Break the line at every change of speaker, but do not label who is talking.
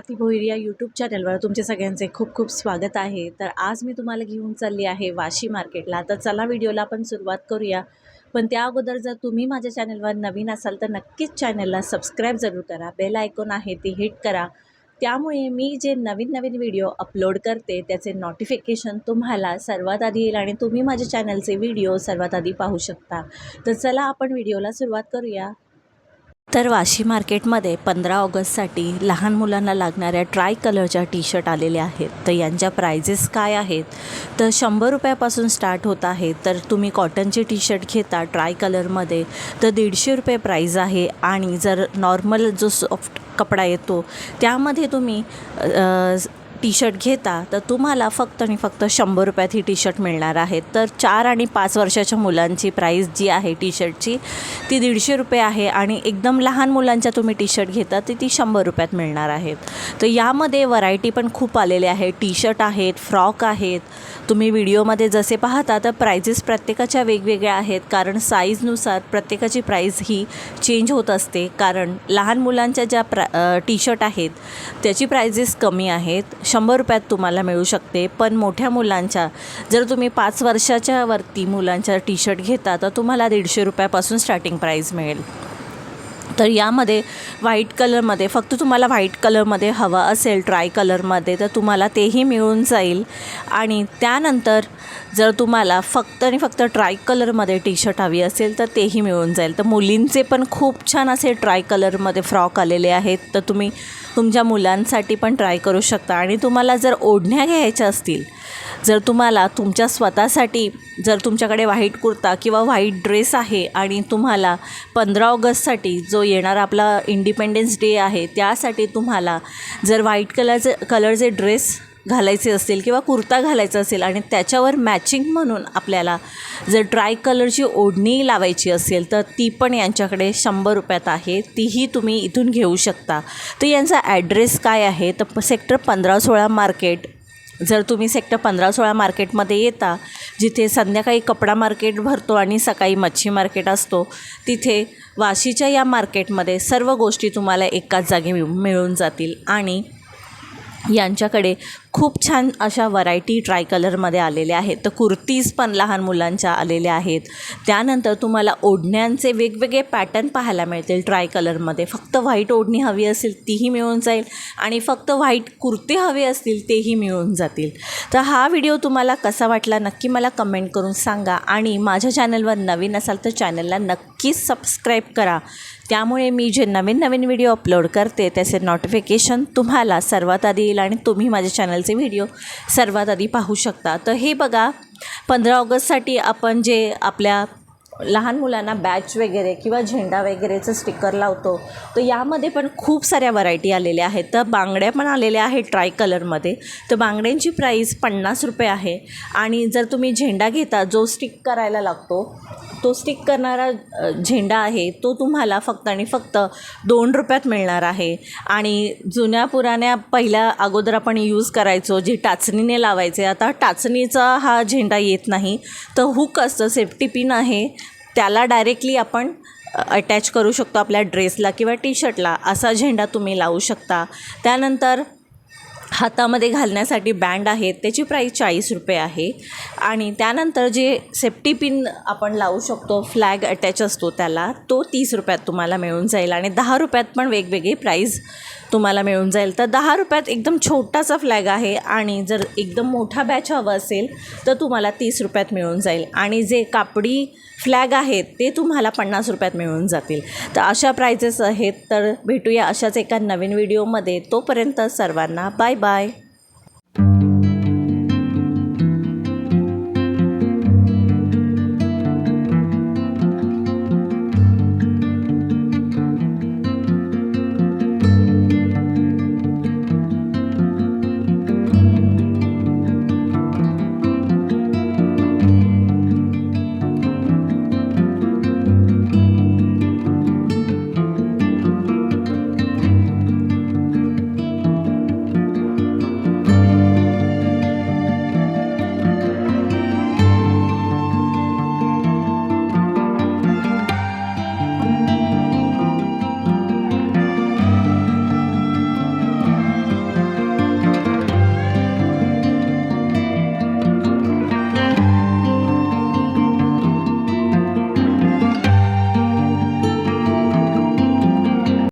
स्वाती भोईर या यूट्यूब चॅनलवर तुमचे सगळ्यांचे खूप खूप स्वागत आहे. तर आज मी तुम्हाला घेऊन चालली आहे वाशी मार्केटला तर चला व्हिडिओला आपण सुरुवात करूया. पण त्या अगोदर जर तुम्ही माझ्या चॅनलवर नवीन असाल तर नक्कीच चॅनलला सबस्क्राईब जरूर करा. बेल आयकॉन आहे ती हिट करा. त्यामुळे मी जे नवीन नवीन व्हिडिओ अपलोड करते त्याचे नोटिफिकेशन तुम्हाला सर्वात आधी येईल आणि तुम्ही माझ्या चॅनलचे व्हिडिओ सर्वात आधी पाहू शकता. तर चला आपण व्हिडिओला सुरुवात करूया. तर वाशी मार्केटमध्ये पंधरा ऑगस्टसाठी लहान मुलांना लागणाऱ्या ट्राय कलरच्या टी शर्ट आलेल्या आहेत. तर यांच्या प्रायझेस काय आहेत? तर शंभर रुपयापासून स्टार्ट होत आहे. तर तुम्ही कॉटनचे टी शर्ट घेता ट्राय कलरमध्ये तर दीडशे रुपये प्राईज आहे. आणि जर नॉर्मल जो सॉफ्ट कपडा येतो त्यामध्ये तुम्ही टी शर्ट घेता तर तुम्हाला फक्त आणि फक्त शंभर रुपयात ही टी शर्ट मिळणार आहेत तर चार आणि पाच वर्षाच्या मुलांची प्राईस जी आहे टी शर्टची ती दीडशे रुपये आहे आणि एकदम लहान मुलांच्या तुम्ही टी शर्ट घेता ती ती शंभर रुपयात मिळणार आहेत तर यामध्ये व्हरायटी पण खूप आलेले आहे. टी शर्ट आहेत फ्रॉक आहेत. तुम्ही व्हिडिओमध्ये जसे पाहता तर प्रायझेस प्रत्येकाच्या वेगवेगळ्या आहेत. कारण साईजनुसार प्रत्येकाची प्राईज ही चेंज होत असते. कारण लहान मुलांच्या ज्या प्रा टी शर्ट आहेत त्याची प्रायझेस कमी आहेत. शंभर रुपयात तुम्हाला मिळू शकते. पण मोठ्या मुलांच्या जर तुम्ही पाच वर्षाच्या वरती मुलांच्या टी शर्ट घेता तर तुम्हाला दीडशे रुपयापासून स्टार्टिंग प्राईज मिळेल. तर यामध्ये व्हाईट कलरमध्ये फक्त तुम्हाला व्हाईट कलरमध्ये हवा असेल ट्राय कलरमध्ये तर तुम्हाला तेही मिळून जाईल. आणि त्यानंतर जर तुम्हाला फक्त आणि फक्त ट्राय कलरमध्ये टी शर्ट हवी असेल तर तेही मिळून जाईल. तर मुलींचे पण खूप छान असे ट्राय कलरमध्ये फ्रॉक आलेले आहेत. तर तुम्ही तुमच्या मुलांसाठी पण ट्राय करू शकता. आणि तुम्हाला जर ओढण्या घ्यायच्या असतील जर तुम्हाला तुमच्या स्वतःसाठी जर तुमच्याकडे व्हाईट कुर्ता किंवा व्हाईट ड्रेस आहे आणि तुम्हाला पंधरा ऑगस्टसाठी जो येणारा आपला इंडिपेंडन्स डे आहे त्यासाठी तुम्हाला जर व्हाईट कलरचे कलरचे ड्रेस घालायचे असतील किंवा कुर्ता घालायचा असेल आणि त्याच्यावर मॅचिंग म्हणून आपल्याला जर ड्राय कलरची ओढणी लावायची असेल तर ती पण यांच्याकडे शंभर रुपयात आहे. तीही तुम्ही इथून घेऊ शकता. तर यांचा ॲड्रेस काय आहे? तर सेक्टर पंधरा सोळा मार्केट जर तुम्ही सेक्टर पंधरा सोळा मार्केटमध्ये येता जिथे संध्याकाळी कपडा मार्केट भरतो आणि सकाळी मच्छी मार्केट असतो तिथे वाशीच्या या मार्केटमध्ये सर्व गोष्टी तुम्हाला एकाच जागी मिळून जातील. आणि यांच्याकडे खूप छान अशा व्हरायटी ट्राय कलरमध्ये आलेल्या आहेत. तर कुर्तीज पण लहान मुलांच्या आलेल्या आहेत. त्यानंतर तुम्हाला ओढण्यांचे वेगवेगळे पॅटर्न पाहायला मिळतील ट्राय कलरमध्ये फक्त व्हाईट ओढणी हवी असेल तीही मिळून जाईल आणि फक्त व्हाईट कुर्ती हवी असतील तेही मिळून जातील. तर हा व्हिडिओ तुम्हाला कसा वाटला नक्की मला कमेंट करून सांगा आणि माझ्या चॅनलवर नवीन असाल तर चॅनलला नक्कीच सबस्क्राईब करा. त्यामुळे मी जे नवीन नवीन व्हिडिओ अपलोड करते त्याचे नोटिफिकेशन तुम्हाला सर्वात आधी येईल आणि तुम्ही माझ्या चॅनलचे व्हिडिओ सर्वात आधी पाहू शकता. तर हे बघा पंधरा ऑगस्टसाठी आपण जे आपल्या लहान मुलांना बॅच वगैरे किंवा झेंडा वगैरेचं स्टिकर लावतो तर यामध्ये पण खूप साऱ्या व्हरायटी आलेल्या आहेत. तर बांगड्या पण आलेल्या आहेत ट्राय कलरमध्ये तर बांगड्यांची प्राईस पन्नास रुपये आहे. आणि जर तुम्ही झेंडा घेता जो स्टिक करायला लागतो तो स्टिक करणारा झेंडा आहे तो तुम्हाला फक्त आणि फक्त दोन रुपयात मिळणार आहे. आणि जुन्या पुराण्या पहिल्या अगोदर आपण यूज करायचो जे टाचणीने लावायचे आता टाचणीचा हा झेंडा येत नाही. तर हुक असतं सेफ्टी पिन आहे. त्याला डायरेक्टली आपण अटॅच करू शकतो आपल्या ड्रेसला किंवा टी शर्टला असा झेंडा तुम्ही लावू शकता. त्यानंतर हातामध्ये घालण्यासाठी बँड आहेत त्याची प्राईस चाळीस रुपये आहे. आणि त्यानंतर जे सेफ्टी पिन आपण लावू शकतो फ्लॅग अटॅच असतो त्याला तो तीस रुपयात तुम्हाला मिळून जाईल. आणि दहा रुपयात पण वेगवेगळी प्राईज तुम्हाला मिळून जाईल. तर दहा रुपयात एकदम छोटासा फ्लॅग आहे आणि जर एकदम मोठा बॅच हवं असेल तर तुम्हाला तीस रुपयात मिळून जाईल. आणि जे कापडी फ्लॅग आहेत ते तुम्हाला पन्नास रुपयात मिळून जातील. तर अशा प्राइजेस आहेत. तर भेटूया अशाच एका नवीन व्हिडिओमध्ये तोपर्यंत सर्वांना बाय बाय Bye.